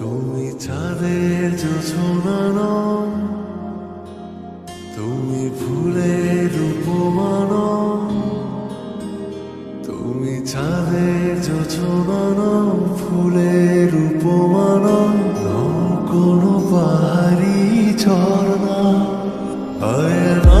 তুমি চাঁদের জোছনানো, তুমি ফুলের উপমানো, তুমি চাঁদের জোছনানো, ফুলের উপমানো কোনো পাহাড়ি ঝর্ণা। হয় না।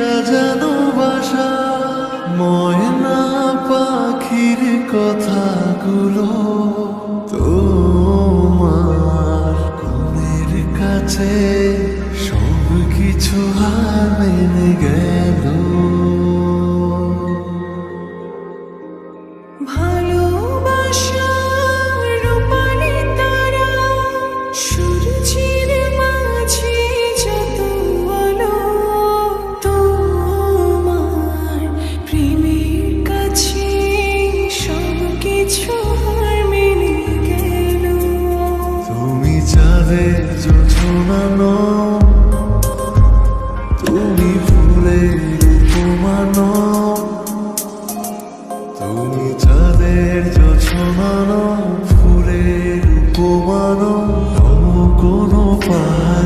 সাজানো বাসা ময়না পাখির কথাগুলো তোমার মনের কাছে। মানো তুমি ভুলে ফুলের উপমানো। কোনো পাহাড়